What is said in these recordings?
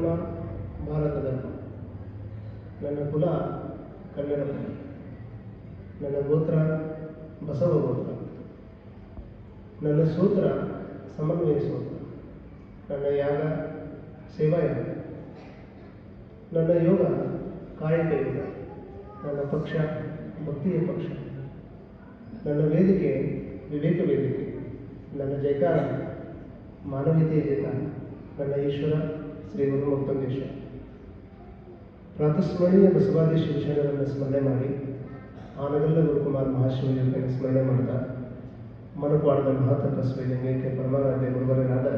ಧರ್ಮ ಭಾರತ ಧರ್ಮ ನನ್ನ ಕುಲ ಕನ್ನಡ ನನ್ನ ಗೋತ್ರ ಬಸವ ಗೋತ್ರ. ನನ್ನ ಸೂತ್ರ ಸಮನ್ವಯ ಸೂತ್ರ. ನನ್ನ ಯಾಗ ಸೇವಾಯಾಗ ನನ್ನ ಯೋಗ ಕಾಯಕ ಯೋಗ. ನನ್ನ ಪಕ್ಷ ಭಕ್ತಿಯ ಪಕ್ಷ. ನನ್ನ ವೇದಿಕೆ ವಿವೇಕ ವೇದಿಕೆ. ನನ್ನ ಜಯಕಾರ, ಮಾನವೀಯತೆಯ ಜಯಕಾರ. ನನ್ನ ಈಶ್ವರ ಶ್ರೀ ಗುರು ಬಸವಾದಿ ಶಿವಶರಣರನ್ನು ಸ್ಮರಣೆ ಮಾಡಿ ಆನಗಲ್ಲ ಗುರುಕುಮಾರ್ ಮಹಾಶಿವಲಿಂಗನ ಸ್ಮರಣೆ ಮಾಡ್ತಾ ಮನಪಾಡದ ಮಹಾತಪಸ್ವಿ ಲಿಂಗೈಕ್ಯ ಪರಮಾರಾಧ್ಯ ಗುರುವರನಾದ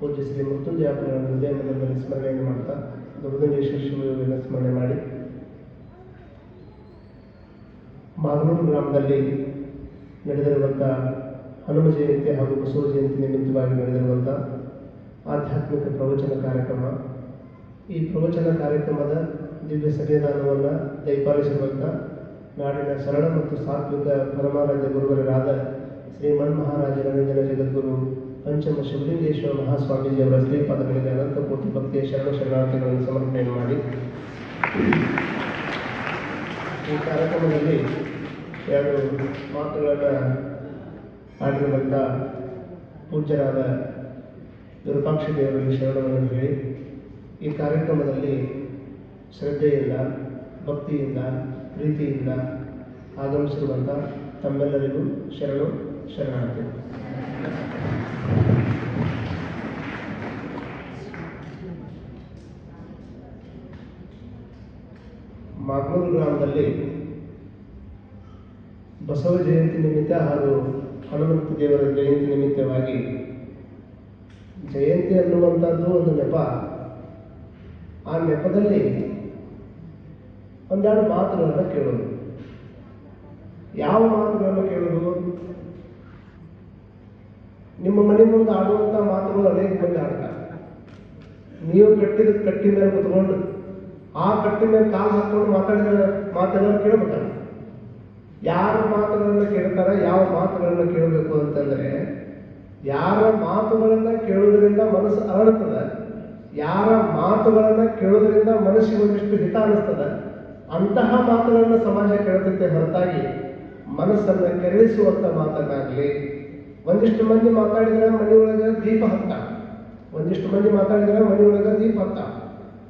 ಪೂಜ್ಯ ಶ್ರೀ ಮೃತ್ಯುಂಜಯಾಪುರ ಹೃದಯ ಮಂದಿರದಲ್ಲಿ ಸ್ಮರಣೆಯನ್ನು ಮಾಡ್ತಾ ದುರ್ಗೇಶ್ವರ ಶಿವಯೋಗಿನ ಸ್ಮರಣೆ ಮಾಡಿ. ಮಾಗನೂರು ಗ್ರಾಮದಲ್ಲಿ ನಡೆದಿರುವಂಥ ಹನುಮ ಜಯಂತಿ ಹಾಗೂ ಬಸವ ಜಯಂತಿ ನಿಮಿತ್ತವಾಗಿ ನಡೆದಿರುವಂಥ ಆಧ್ಯಾತ್ಮಿಕ ಪ್ರವಚನ ಕಾರ್ಯಕ್ರಮ. ಈ ಪ್ರವಚನ ಕಾರ್ಯಕ್ರಮದ ದಿವ್ಯ ಸಂವಿಧಾನವನ್ನು ದಯಪಾಲಿಸಿರುವಂಥ ನಾಡಿನ ಸರಳ ಮತ್ತು ಸಾತ್ವಿಕ ಪರಮಾರಾಧ್ಯ ಗುರುವರರಾದ ಶ್ರೀ ಮನ್ಮಹಾರಾಜ ರಂಜನ ಜಗದ್ಗುರು ಪಂಚಮ ಶಿವಲಿಂಗೇಶ್ವರ ಮಹಾಸ್ವಾಮೀಜಿಯವರ ಶ್ರೀಪಾದಗಳಿಗೆ ಅನಂತಪೂರ್ತಿ ಭಕ್ತಿಯ ಶರಣ ಶರಣಾರ್ಥಿಗಳನ್ನು ಸಮರ್ಪಣೆ ಮಾಡಿ. ಈ ಕಾರ್ಯಕ್ರಮದಲ್ಲಿ ಎರಡು ಮಾತುಗಳನ್ನು ಆಡಿರುವಂಥ ಪೂಜ್ಯರಾದ ವಿರೂಪಾಕ್ಷ ದೇವರಲ್ಲಿ ಶರಣವನ್ನು ಹೇಳಿ. ಈ ಕಾರ್ಯಕ್ರಮದಲ್ಲಿ ಶ್ರದ್ಧೆಯಿಂದ, ಭಕ್ತಿಯಿಂದ, ಪ್ರೀತಿಯಿಂದ ಆಗಮಿಸಿರುವಂಥ ತಮ್ಮೆಲ್ಲರಿಗೂ ಶರಣು, ಶರಣಾರ್ಥಿ. ಮಾಗೂರು ಗ್ರಾಮದಲ್ಲಿ ಬಸವ ಜಯಂತಿ ನಿಮಿತ್ತ ಹಾಗೂ ಹನುಮಂತ ದೇವರ ಜಯಂತಿ ನಿಮಿತ್ತವಾಗಿ ಜಯಂತಿ ಅನ್ನುವಂಥದ್ದು ಒಂದು ನೆಪ. ಆ ನೆಪದಲ್ಲಿ ಒಂದೆರಡು ಮಾತುಗಳನ್ನು ಕೇಳೋದು. ಯಾವ ಮಾತುಗಳನ್ನು ಕೇಳೋದು? ನಿಮ್ಮ ಮನೆ ಮುಂದೆ ಆಡುವಂಥ ಮಾತುಗಳು ಅನೇಕ ಮಂದಿ ಆಡ್ತಾರೆ. ನೀವು ಕಟ್ಟಿದ ಕಟ್ಟಿ ಮೇಲೆ ಕುತ್ಕೊಂಡು, ಆ ಕಟ್ಟಿ ಮೇಲೆ ಕಾಲು ಹಾಕೊಂಡು ಮಾತಾಡಿದ ಮಾತುಗಳನ್ನು ಕೇಳಬೇಕಲ್ಲ ಯಾರ ಮಾತುಗಳನ್ನು ಕೇಳ್ತಾರೆ, ಯಾವ ಮಾತುಗಳನ್ನು ಕೇಳಬೇಕು ಅಂತಂದ್ರೆ ಯಾರ ಮಾತುಗಳನ್ನ ಕೇಳುವುದರಿಂದ ಮನಸ್ಸು ಅರಳುತ್ತದೆ. ಯಾರ ಮಾತುಗಳನ್ನ ಕೇಳುವುದರಿಂದ ಮನಸ್ಸಿಗೆ ಒಂದಿಷ್ಟು ಹಿತ ಅನ್ನಿಸ್ತದೆ ಅಂತಹ ಮಾತುಗಳನ್ನು ಸಮಾಜ ಕೇಳುತ್ತೆ ಹೊರತಾಗಿ ಮನಸ್ಸನ್ನು ಕೆರಳಿಸುವಂತ ಮಾತನ್ನಾಗಲಿ, ಒಂದಿಷ್ಟು ಮಂದಿ ಮಾತಾಡಿದ್ರೆ ಮನೆಯೊಳಗೆ ದೀಪ ಹತ್ತ. ಒಂದಿಷ್ಟು ಮಂದಿ ಮಾತಾಡಿದ್ರೆ ಮನೆಯೊಳಗೆ ದೀಪ ಹತ್ತ.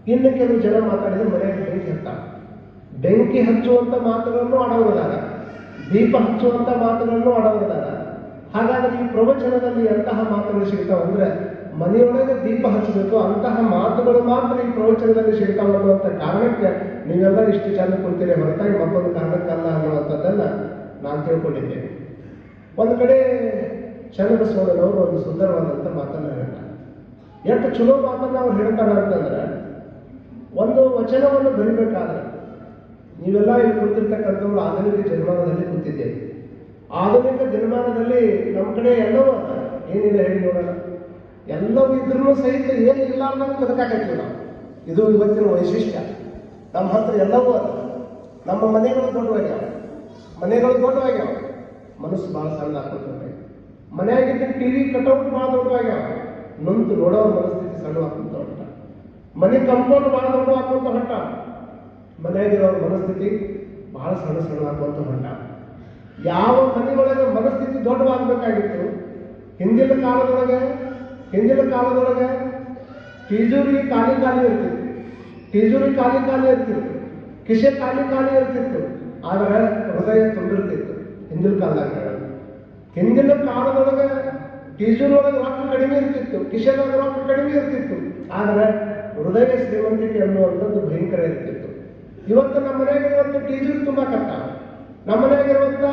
ಇನ್ನು ಕೆಲವು ಜನ ಮಾತಾಡಿದ್ರೆ ಮನೆಯಾಗ ಬೆಂಕಿ ಹತ್ತ. ಬೆಂಕಿ ಹಚ್ಚುವಂಥ ಮಾತುಗಳನ್ನು ಆಡೋದಿಲ್ಲ ದೀಪ ಹಚ್ಚುವಂಥ ಮಾತುಗಳನ್ನು ಆಡೋದಿಲ್ಲ ಹಾಗಾದ್ರೆ ಈ ಪ್ರವಚನದಲ್ಲಿ ಎಂತಹ ಮಾತುಗಳು ಸಿಗ್ತಾವಂದ್ರೆ ಮನೆಯೊಳಗೆ ದೀಪ ಹಚ್ಚಬೇಕು, ಅಂತಹ ಮಾತುಗಳು ಮಾತ್ರ ಈ ಪ್ರವಚನದಲ್ಲಿ ಸಿಗ್ತಾವ ಅನ್ನುವಂಥ ಕಾರಣಕ್ಕೆ ನೀವೆಲ್ಲ ಇಷ್ಟು ಚಂದ ಕುಂತೀರಿ, ಹೊರತಾಗಿ ಮತ್ತೊಂದು ಕಾರಣಕ್ಕಲ್ಲ ಅನ್ನುವಂಥದ್ದನ್ನ ನಾನು ತಿಳ್ಕೊಂಡಿದ್ದೇನೆ ಒಂದು ಕಡೆ ಚನ್ನಬಸವಣ್ಣನವರು ಒಂದು ಸುಂದರವಾದಂಥ ಮಾತನ್ನ ಹೇಳ್ತಾರೆ. ಎಷ್ಟು ಚಲೋ ಮಾತನ್ನ ಅವ್ರು ಹೇಳ್ತಾರೆ ಅಂತಂದ್ರೆ, ಒಂದು ವಚನವನ್ನು ಬರಿಬೇಕಾದ್ರೆ, ನೀವೆಲ್ಲ ಇಲ್ಲಿ ಕುಳಿತಿರ್ತಕ್ಕಂಥವ್ರು ಆಧುನಿಕ ಜನ್ಮಾನದಲ್ಲಿ ಕೂತಿದ್ದೇವೆ ಆಧುನಿಕ ದಿನಮಾನದಲ್ಲಿ ನಮ್ಮ ಕಡೆ ಎಲ್ಲವೂ. ಏನಿಲ್ಲ ಹೇಳಿ ನೋಡೋಣ. ಎಲ್ಲವೂ ಇದ್ರೂ ಸಹಿತ ಏನು ಇಲ್ಲ ಅನ್ನೋದು ಬದುಕಾಕತ್ತೀವಿ ನಾವು. ಇದು ಇವತ್ತಿನ ವೈಶಿಷ್ಟ್ಯ. ನಮ್ಮ ಹತ್ರ ಎಲ್ಲವೂ ನಮ್ಮ ಮನೆಗಳು ದೊಡ್ಡವಾಗ್ಯಾವ ಮನೆಗಳು ದೊಡ್ಡವಾಗ್ಯಾವ ಮನಸ್ಸು ಭಾಳ ಸಣ್ಣ ಹಾಕೊಂಡ್ರೆ ಮನೆಯಾಗಿದ್ದ ಟಿ ವಿ ಕಟೌಟ್ ಭಾಳ ದೊಡ್ಡವಾಗ್ಯಾವ ನಂತು ನೋಡೋ ಮನಸ್ಥಿತಿ ಸಣ್ಣ ಹಾಕೊಂತ ಹೊಂಟ ಮನೆ ಕಂಪೌಂಡ್ ಭಾಳ ದೊಡ್ಡ ಹಾಕೊಂತ ಹೊಟ್ಟ ಮನೆಯಾಗಿರೋರ ಮನಸ್ಥಿತಿ ಬಹಳ ಸಣ್ಣ ಸಣ್ಣ ಆಗುವಂತ ಹೊಂಟ ಯಾವ ಮನೆಯೊಳಗೆ ಮನಸ್ಥಿತಿ ದೊಡ್ಡವಾಗಬೇಕಾಗಿತ್ತು? ಹಿಂದಿನ ಕಾಲದೊಳಗೆ ಹಿಂದಿನ ಕಾಲದೊಳಗೆ ಟೀಜೂರಿ ಖಾಲಿ ಖಾಲಿ ಇರ್ತಿತ್ತು. ಟೀಜೂರಿ ಖಾಲಿ ಖಾಲಿ ಇರ್ತಿತ್ತು. ಕಿಶೆ ಖಾಲಿ ಖಾಲಿ ಇರ್ತಿತ್ತು. ಆದರೆ ಹೃದಯ ತುಂಬಿರ್ತಿತ್ತು ಹಿಂದಿನ ಕಾಲದಾಗ. ಹಿಂದಿನ ಕಾಲದೊಳಗೆ ಟೀಜೂರೊಳಗೆ ರೊಕ್ಕ ಕಡಿಮೆ ಇರ್ತಿತ್ತು ಕಿಶೆದಾಗ ರೊಕ್ಕ ಕಡಿಮೆ ಇರ್ತಿತ್ತು. ಆದರೆ ಹೃದಯ ಶ್ರೀಮಂತಿಕೆ ಅನ್ನುವಂಥದ್ದು ಭಯಂಕರ ಇರ್ತಿತ್ತು. ಇವತ್ತು ನಮ್ಮ ಮನೆಯಾಗಿರುವಂಥ ಟೀಜೂರು ತುಂಬ ನಮ್ಮ ಮನೆಯಾಗಿರುವಂಥ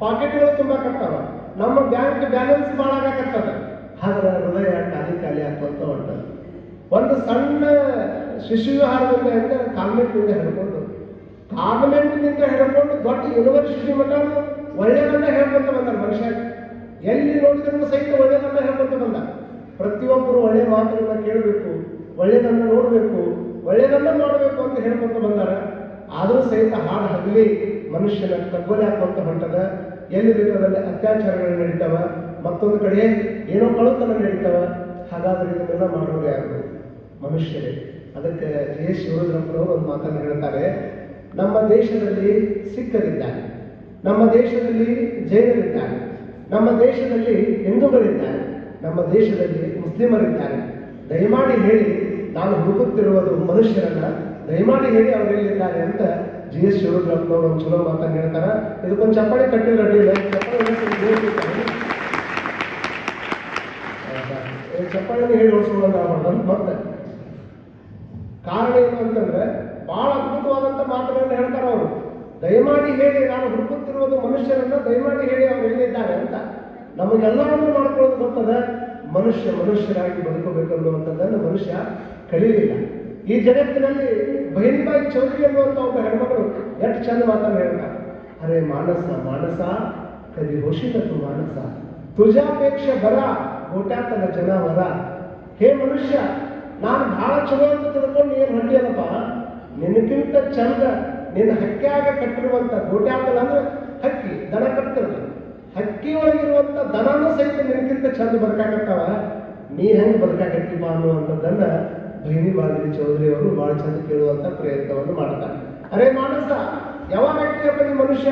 ಪಾಕೆಟ್ಗಳು ತುಂಬಾಕತ್ತಾವ ನಮ್ಮ ಬ್ಯಾಂಕ್ ಬ್ಯಾಲೆನ್ಸ್ ಮಾಡಾಕತ್ತದ ಆದ್ರೆ ಹೃದಯ ಖಾಲಿ ಖಾಲಿ ಹಾಕುವಂತ ಹೊಂಟದ. ಒಂದು ಸಣ್ಣ ಶಿಶು ವಿಹಾರದಿಂದ ಅಂದ್ರೆ ಕಾನ್ವೆಂಟ್ನಿಂದ ಹಿಡ್ಕೊಂಡು ಕಾನ್ವೆಂಟ್ನಿಂದ ಹೇಳ್ಕೊಂಡು ದೊಡ್ಡ ಯೂನಿವರ್ಸಿಟಿ ಮಟ್ಟ ಒಳ್ಳೆಯದನ್ನ ಹೇಳ್ಕೊಂತ ಬಂದ ಮನುಷ್ಯ. ಎಲ್ಲಿ ನೋಡಿದ್ರು ಸಹಿತ ಒಳ್ಳೆಯದನ್ನ ಹೇಳ್ಕೊಂತ ಬಂದ. ಪ್ರತಿಯೊಬ್ಬರು ಒಳ್ಳೆಯ ಮಾತುಗಳನ್ನ ಕೇಳಬೇಕು ಒಳ್ಳೆಯದನ್ನ ನೋಡಬೇಕು ಒಳ್ಳೆಯದನ್ನ ಮಾಡಬೇಕು ಅಂತ ಹೇಳ್ಕೊಂತ ಬಂದಾರ. ಆದರೂ ಸಹಿತ ಹಾಡು ಹಗಲಿ. ಮನುಷ್ಯನ ತಗ್ಗೋಲೆ ಹಾಕುವಂತ ಮಟ್ಟದ ಎಲ್ಲಿ ಬೇಕಾದಲ್ಲಿ ಅತ್ಯಾಚಾರಗಳು ನಡೀತಾವ, ಮತ್ತೊಂದು ಕಡೆ ಏನೋ ಕಳುತನ ನಡೀತಾವ, ಹಾಗಾದ್ರೆ ಇದನ್ನೆಲ್ಲ ಮಾಡೋರು ಯಾರು? ಮನುಷ್ಯರೇ. ಅದಕ್ಕೆ ಜೆ ಎಸ್ ಒಂದು ಮಾತನ್ನು ಹೇಳ್ತಾರೆ, ನಮ್ಮ ದೇಶದಲ್ಲಿ ಸಿಖ್ಖರಿದ್ದಾರೆ, ನಮ್ಮ ದೇಶದಲ್ಲಿ ಜೈನರಿದ್ದಾರೆ, ನಮ್ಮ ದೇಶದಲ್ಲಿ ಹಿಂದೂಗಳಿದ್ದಾರೆ, ನಮ್ಮ ದೇಶದಲ್ಲಿ ಮುಸ್ಲಿಮರಿದ್ದಾರೆ. ದಯಮಾಡಿ ಹೇಳಿ, ನಾನು ಹುಡುಕುತ್ತಿರುವುದು ಮನುಷ್ಯರನ್ನ ದಯಮಾಡಿ ಹೇಳಿ ಅವರು ಎಲ್ಲಿದ್ದಾರೆ ಅಂತ ಜಿ ಎಸ್ ಶಿವರುದ್ರಪ್ಪನವರು ಒಂದು ಚಲೋ ಮಾತನ್ನು ಹೇಳ್ತಾರೆ. ಇದಕ್ಕೊಂದು ಚಪ್ಪಾಳಿ ಕಟ್ಟಿದ್ರೆ ಅಡ್ಡಿಲ್ಲ ಚಪ್ಪಾಳೆ ಹೇಳಿ ಓಡಿಸ್ಕೊಳ್ಳೋದು ಮತ್ತೆ ಕಾರಣ ಏನು ಅಂತಂದ್ರೆ, ಬಹಳ ಅದ್ಭುತವಾದಂತ ಮಾತುಗಳನ್ನ ಹೇಳ್ತಾರೆ ಅವರು. ದಯಮಾಡಿ ಹೇಳಿ, ನಾನು ಹುಡುಕುತ್ತಿರುವುದು ಮನುಷ್ಯರನ್ನ ದಯಮಾಡಿ ಹೇಳಿ ಅವ್ರು ಎಲ್ಲಿದ್ದಾರೆ ಅಂತ. ನಮಗೆಲ್ಲವನ್ನು ಮಾಡ್ಕೊಳ್ಳೋದು ಗೊತ್ತದೆ? ಮನುಷ್ಯ ಮನುಷ್ಯರಾಗಿ ಬದುಕಬೇಕು ಅನ್ನುವಂಥದ್ದನ್ನು ಮನುಷ್ಯ ಕಲೀಲಿಲ್ಲ. ಈ ಜಗತ್ತಿನಲ್ಲಿ ಬಹಿರ್ಬಾಯಿ ಚೌಧರಿ ಅನ್ನುವಂಥ ಒಬ್ಬ ಹೆಣ್ಮಗಳು ಎಷ್ಟು ಚಂದ ಮಾತನ್ನು ಹೇಳ್ತಾರೆ ಅರೆ ಮಾನಸ ಮಾನಸ, ಕದಿ ಹೊಷಿತತು ಮಾನಸ. ತುಜಾಪೇಕ್ಷ ಬರ ಓಟಾತನ ಜನ ವರ. ಹೇ ಮನುಷ್ಯ, ನಾನು ಭಾಳ ಚಲೋ ಅಂತ ತಿಳ್ಕೊಂಡು ಏನು ಹೊಂಟಿಯಲ್ಲಪ್ಪ ನಿನಗಿಂತ ಚಂದ, ನಿನ್ನ ಹಕ್ಕಿಯಾಗ ಕಟ್ಟಿರುವಂತ ಗೋಟ್ಯಾತನ ಅಂದ್ರೆ ಹಕ್ಕಿ, ದನ ಕಟ್ತಿರಲ್ಲ ಹಕ್ಕಿ ಒಳಗಿರುವಂಥ ದನನೂ ಸಹಿತ ನಿನಗಿಂತ ಚಂದ ಬದುಕಾಕತ್ತವ. ನೀ ಹೆಂಗ್ ಬದುಕಾಕತ್ತೀವ ಅನ್ನುವಂಥದ್ದನ್ನ ಭೈನಿ ಬಾದ್ರಿ ಚೌಧರಿ ಅವರು ಬಹಳ ಚಂದ ಕೇಳುವಂತ ಪ್ರಯತ್ನವನ್ನು ಮಾಡ್ತಾರೆ. ಅರೆ ಮಾನಸ, ಯಾವಾಗ ಆಗ್ತೀಯಪ್ಪ ನೀ ಮನುಷ್ಯ?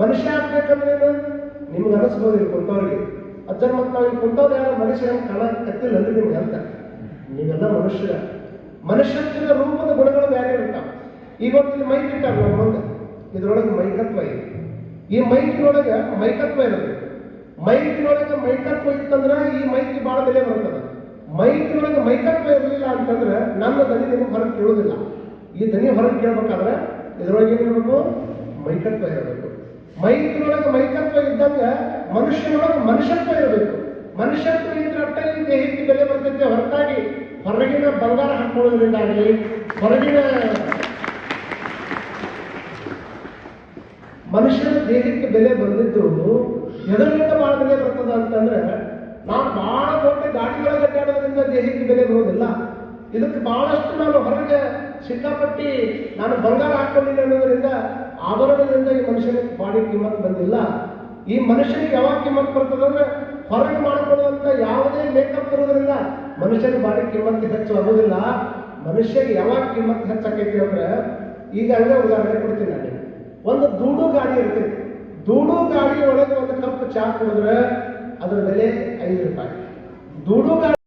ಮನುಷ್ಯ ಆಗ್ಬೇಕಂದ್ರೇನು? ನಿಮ್ಗೆ ಅನಿಸ್ಬೋದು ಇಲ್ಲಿ ಕುಂತವ್ರಿಗೆ. ಅಜ್ಜನ ಮತ್ತು ನಾವು ಇಲ್ಲಿ ಕುಂತವ್ರು ಯಾರು? ಮನುಷ್ಯ ಕಾಣ ಕತ್ತಿಲ್ಲ ನಿಮ್ಗೆ ಅಂತ ನೀವೆಲ್ಲ ಮನುಷ್ಯರ ಮನುಷ್ಯತ್ವದ ರೂಪದ ಗುಣಗಳು ಬೇರೆ ಇರ್ತಾವ ಈಗ ಒಂದು ಇಟ್ಟಾರ ನಮ್ಮ ಮುಂದೆ. ಇದ್ರೊಳಗೆ ಮೈಕತ್ವ ಇದೆ. ಈ ಮೈಕಿನೊಳಗೆ ಮೈಕತ್ವ ಇರುತ್ತೆ. ಮೈಕಿನೊಳಗೆ ಮೈಕತ್ವ ಇತ್ತಂದ್ರೆ ಈ ಮೈಕಿ ಭಾಳ ಬೆಲೆ ಬರ್ತದೆ. ಮೈಕಿನೊಳಗೆ ಮೈಕಪ್ಪ ಇರಲಿಲ್ಲ ಅಂತಂದ್ರೆ ನನ್ನ ದನಿ ನಿಮಗೆ ಹೊರಗೆ ಕೇಳೋದಿಲ್ಲ ಈ ದನಿ ಹೊರಗೆ ಕೇಳ್ಬೇಕಾದ್ರೆ ಇದ್ರೊಳಗೆ ಏನಿರಬೇಕು ಮೈಕತ್ವ ಇರಬೇಕು. ಮೈಕಿನೊಳಗೆ ಮೈಕತ್ವ ಇದ್ದಂಗೆ ಮನುಷ್ಯನೊಳಗೆ ಮನುಷ್ಯತ್ವ ಇರಬೇಕು. ಮನುಷ್ಯತ್ವ ಇದ್ರೆ ಅಟ್ಟಲ್ಲಿ ದೇಹಕ್ಕೆ ಬೆಲೆ ಬರ್ತೈತೆ, ಹೊರತಾಗಿ ಹೊರಗಿನ ಬಂಗಾರ ಹಾಕೊಳ್ಳೋದ್ರಿಂದಾಗಲಿ, ಹೊರಗಿನ ಮನುಷ್ಯನ ದೇಹಕ್ಕೆ ಬೆಲೆ ಬಂದಿದ್ದು ಎದರಿಂದ ಭಾಳ ಬೆಲೆ ಬರ್ತದ ಅಂತಂದ್ರೆ ನಾನು ಬಹಳ ದೊಡ್ಡ ಗಾಡಿಗಳಿಗೆ ಅಡ್ಡಾಡೋದ್ರಿಂದ ದೇಹಕ್ಕೆ ಬೆಲೆ ಬರೋದಿಲ್ಲ. ಇದಕ್ಕೆ ಬಹಳಷ್ಟು ನಾನು ಹೊರಗೆ ಸಿಕ್ಕಾಪಟ್ಟಿ ನಾನು ಬಂಗಾರ ಹಾಕೊಂಡಿಲ್ಲ ಅನ್ನೋದರಿಂದ ಆಭರಣದಿಂದ ಈ ಮನುಷ್ಯನಿಗೆ ಬಾಡಿ ಕಿಮ್ಮತ್ ಬಂದಿಲ್ಲ. ಈ ಮನುಷ್ಯನಿಗೆ ಯಾವಾಗ ಕಿಮ್ಮತ್ ಬರ್ತದೆ ಅಂದ್ರೆ ಹೊರಗೆ ಮಾಡಿಕೊಳ್ಳುವಂತ ಯಾವುದೇ ಮೇಕಪ್ ಇರೋದ್ರಿಂದ ಮನುಷ್ಯನ ಬಾಡಿ ಕಿಮ್ಮತ್ ಹೆಚ್ಚು ಆಗೋದಿಲ್ಲ. ಮನುಷ್ಯನಿಗೆ ಯಾವಾಗ ಕಿಮ್ಮತ್ ಹೆಚ್ಚಾಕೈತಿ ಅಂದ್ರೆ ಈಗ ಹಂಗೆ ಉದಾಹರಣೆ ಕೊಡ್ತೀನಿ ನಾನು ಒಂದು ದೂಡು ಗಾಡಿ ಇರ್ತೈತಿ ದೂಡು ಗಾಡಿ ಒಳಗೆ ಒಂದು ಕಪ್ ಚಾ ಕುಡಿದ್ರೆ ಅದ್ರ ಬೆಲೆ ಐದು ರೂಪಾಯಿ. ದೂಡು ಗಾಡಿ